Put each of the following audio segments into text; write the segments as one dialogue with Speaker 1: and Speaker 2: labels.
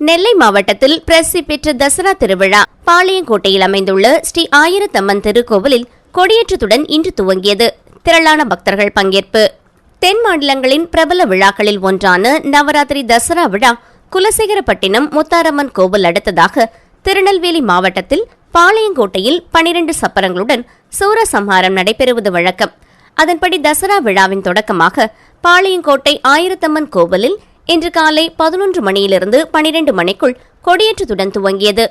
Speaker 1: நெல்லை மாவட்டத்தில் பிரசி பெற்ற தசரா திருவிழா பாளையங்கோட்டையில் அமைந்துள்ள ஸ்ரீ ஆயிரத்தம்மன் திருக்கோவிலில் கொடியேற்றத்துடன் இன்று துவங்கியது. திரளான பக்தர்கள் பங்கேற்பு. தென் மாநிலங்களின் பிரபல விழாக்களில் ஒன்றான நவராத்திரி தசரா விழா குலசேகரப்பட்டினம் முத்தாரம்மன் கோவில் அடுத்ததாக திருநெல்வேலி மாவட்டத்தில் பாளையங்கோட்டையில் பனிரெண்டு சப்பரங்களுடன் சூரசம்ஹாரம் நடைபெறுவது வழக்கம். அதன்படி தசரா விழாவின் தொடக்கமாக பாளையங்கோட்டை ஆயிரத்தம்மன் கோவிலில் இன்று காலை பதினொன்று மணியிலிருந்து பனிரெண்டு மணிக்குள் கொடியேற்றத்துடன் துவங்கியது.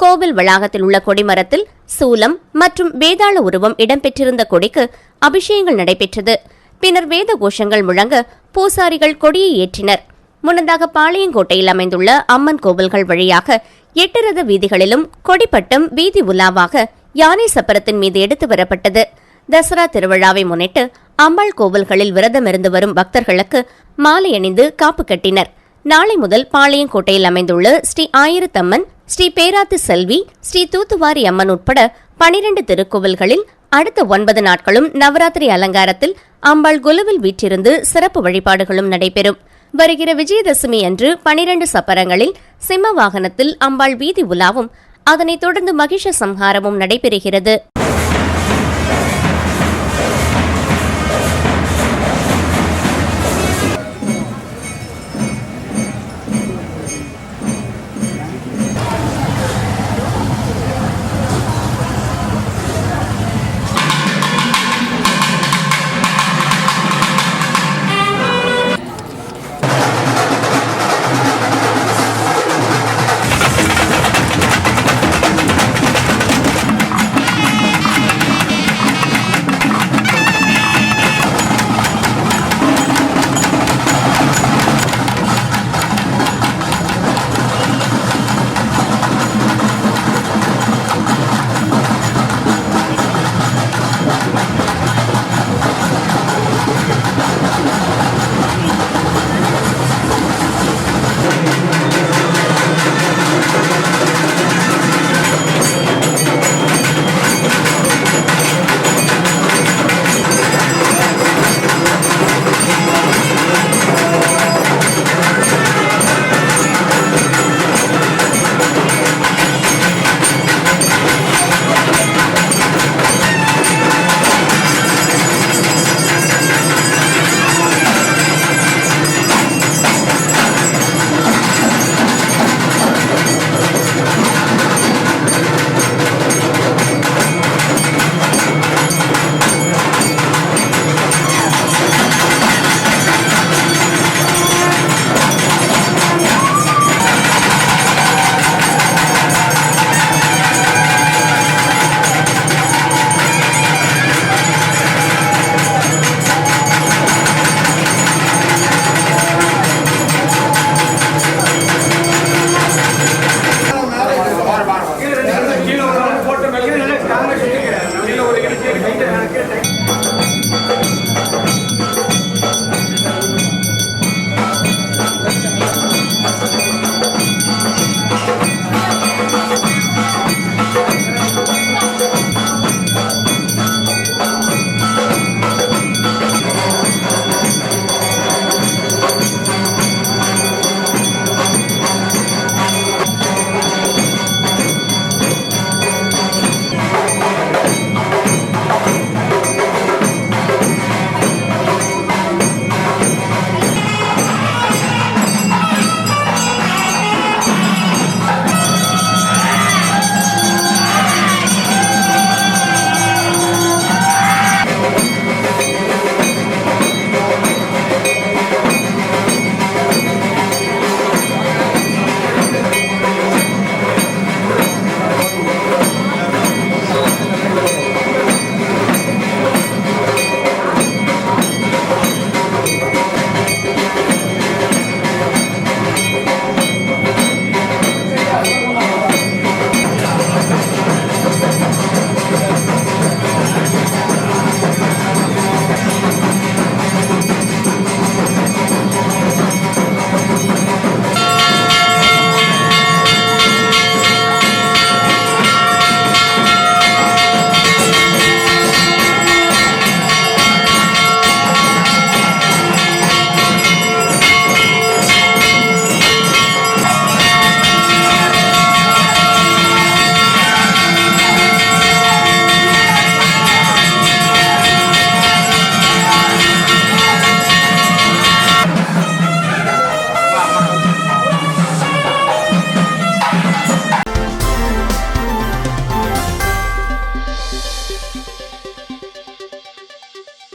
Speaker 1: கோவில் வளாகத்தில் உள்ள கொடிமரத்தில் சூலம் மற்றும் வேதாள உருவம் இடம்பெற்றிருந்த கொடிக்கு அபிஷேகங்கள் நடைபெற்றது. பின்னர் வேத கோஷங்கள் முழங்க பூசாரிகள் கொடியை ஏற்றினர். முன்னதாக பாளையங்கோட்டையில் அமைந்துள்ள அம்மன் கோவில்கள் வழியாக எட்டு ரத வீதிகளிலும் கொடிப்பட்டம் வீதி உலாவாக யானை சப்பரத்தின் மீது எடுத்து வரப்பட்டது. தசரா திருவிழாவை முன்னிட்டு அம்பாள் கோவில்களில் விரதமிருந்து வரும் பக்தர்களுக்கு மாலை அணிந்து காப்பு கட்டினர். நாளை முதல் பாளையங்கோட்டையில் அமைந்துள்ள ஸ்ரீ ஆயிரத்தம்மன் ஸ்ரீ பேராத்து செல்வி ஸ்ரீ தூத்துவாரி அம்மன் உட்பட பனிரெண்டு திருக்கோவில்களில் அடுத்த ஒன்பது நாட்களும் நவராத்திரி அலங்காரத்தில் அம்பாள் குலுவில் வீற்றிருந்து சிறப்பு வழிபாடுகளும் நடைபெறும். வருகிற விஜயதசமி அன்று பனிரெண்டு சப்பரங்களில் சிம்ம வாகனத்தில் அம்பாள் வீதி உலாவும் அதனைத் தொடர்ந்து மகிஷ சம்ஹாரமும் நடைபெறுகிறது.